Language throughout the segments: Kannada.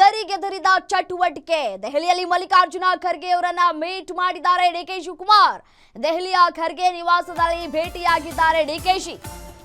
ಗರಿಗೆದರಿದ ಚಟುವಟಿಕೆ. ದೆಹಲಿಯಲ್ಲಿ ಮಲ್ಲಿಕಾರ್ಜುನ ಖರ್ಗೆ ಅವರನ್ನ ಮೀಟ್ ಮಾಡಿದ್ದಾರೆ ಡಿಕೆ ಶಿವಕುಮಾರ್. ದೆಹಲಿಯ ಖರ್ಗೆ ನಿವಾಸದಲ್ಲಿ ಭೇಟಿಯಾಗಿದ್ದಾರೆ ಡಿಕೆಶಿ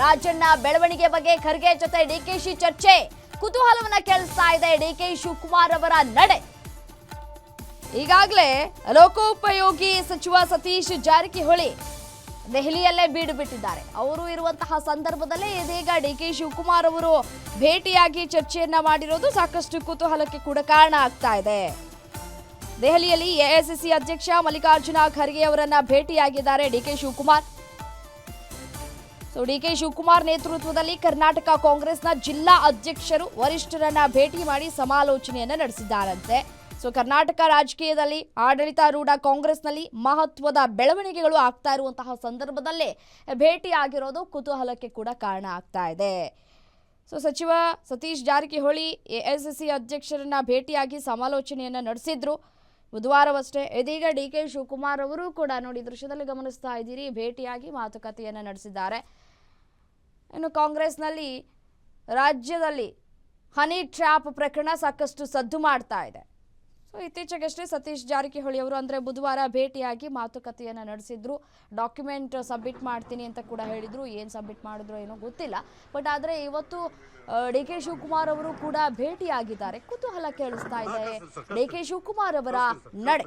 ರಾಜಣ್ಣ ಬೆಳವಣಿಗೆ ಬಗ್ಗೆ ಖರ್ಗೆ ಜೊತೆ ಡಿಕೆಶಿ ಚರ್ಚೆ. ಕುತೂಹಲವನ್ನ ಕೇಳಿಸ್ತಾ ಇದೆ ಡಿಕೆ ಶಿವಕುಮಾರ್ ಅವರ ನಡೆ. ಈಗಾಗಲೇ ಲೋಕೋಪಯೋಗಿ ಸಚಿವ ಸತೀಶ್ ಜಾರಕಿಹೊಳಿ ದೆಹಲಿಯಲ್ಲೇ ಬೀಡು ಬಿಟ್ಟಿದ್ದಾರೆ ಅವರು ಇರುವಂತಹ ಸಂದರ್ಭದಲ್ಲೇ ಇದೀಗ ಡಿ ಕೆ ಶಿವಕುಮಾರ್ ಅವರು ಭೇಟಿಯಾಗಿ ಚರ್ಚೆಯನ್ನ ಮಾಡಿರೋದು ಸಾಕಷ್ಟು ಕುತೂಹಲಕ್ಕೆ ಕೂಡ ಕಾರಣ ಆಗ್ತಾ ಇದೆ. ದೆಹಲಿಯಲ್ಲಿ ಎಐಸಿಸಿ ಅಧ್ಯಕ್ಷ ಮಲ್ಲಿಕಾರ್ಜುನ ಖರ್ಗೆ ಅವರನ್ನ ಭೇಟಿಯಾಗಿದ್ದಾರೆ D K Shivakumar. So, D K Shivakumar ನೇತೃತ್ವದಲ್ಲಿ ಕರ್ನಾಟಕ ಕಾಂಗ್ರೆಸ್ನ ಜಿಲ್ಲಾ ಅಧ್ಯಕ್ಷರು ವರಿಷ್ಠರನ್ನ ಭೇಟಿ ಮಾಡಿ ಸಮಾಲೋಚನೆಯನ್ನ ನಡೆಸಿದ್ದಾರಂತೆ. ಸೊ ಕರ್ನಾಟಕ ರಾಜಕೀಯದಲ್ಲಿ ಆಡಳಿತಾರೂಢ ಕಾಂಗ್ರೆಸ್ನಲ್ಲಿ ಮಹತ್ವದ ಬೆಳವಣಿಗೆಗಳು ಆಗ್ತಾ ಇರುವಂತಹ ಸಂದರ್ಭದಲ್ಲೇ ಭೇಟಿಯಾಗಿರೋದು ಕುತೂಹಲಕ್ಕೆ ಕೂಡ ಕಾರಣ ಆಗ್ತಾ ಇದೆ. ಸೊ ಸಚಿವ ಸತೀಶ್ ಜಾರಕಿಹೊಳಿ ಎಐಸಿಸಿ ಅಧ್ಯಕ್ಷರನ್ನ ಭೇಟಿಯಾಗಿ ಸಮಾಲೋಚನೆಯನ್ನ ನಡೆಸಿದ್ರು. ಬುಧವಾರವಷ್ಟೇ ಇದೀಗ ಡಿ ಕೆ ಶಿವಕುಮಾರ್ ಅವರು ಕೂಡ ನೋಡಿ ದೃಶ್ಯದಲ್ಲಿ ಗಮನಿಸ್ತಾ ಇದ್ದೀರಿ. ಭೇಟಿಯಾಗಿ ಮಾತುಕತೆಯನ್ನು ನಡೆಸಿದ್ದಾರೆ. ಇನ್ನು ಕಾಂಗ್ರೆಸ್ನಲ್ಲಿ ರಾಜ್ಯದಲ್ಲಿ ಹನಿ ಟ್ರ್ಯಾಪ್ ಪ್ರಕರಣ ಸಾಕಷ್ಟು ಸದ್ದು ಮಾಡ್ತಾ ಇದೆ. ಸೊ ಇತ್ತೀಚೆಗಷ್ಟೇ ಸತೀಶ್ ಜಾರಕಿಹೊಳಿ ಅವರು ಅಂದರೆ ಬುಧವಾರ ಭೇಟಿಯಾಗಿ ಮಾತುಕತೆಯನ್ನು ನಡೆಸಿದ್ರು. ಡಾಕ್ಯುಮೆಂಟ್ ಸಬ್ಮಿಟ್ ಮಾಡ್ತೀನಿ ಅಂತ ಕೂಡ ಹೇಳಿದ್ರು. ಏನು ಸಬ್ಮಿಟ್ ಮಾಡಿದ್ರು ಏನೋ ಗೊತ್ತಿಲ್ಲ. ಬಟ್ ಆದರೆ ಇವತ್ತು ಡಿ ಕೆ ಶಿವಕುಮಾರ್ ಅವರು ಕೂಡ ಭೇಟಿಯಾಗಿದ್ದಾರೆ. ಕುತೂಹಲ ಕೇಳಿಸ್ತಾ ಇದೆ. ಡಿ ಕೆ ಶಿವಕುಮಾರ್ ಅವರ ನಡೆ.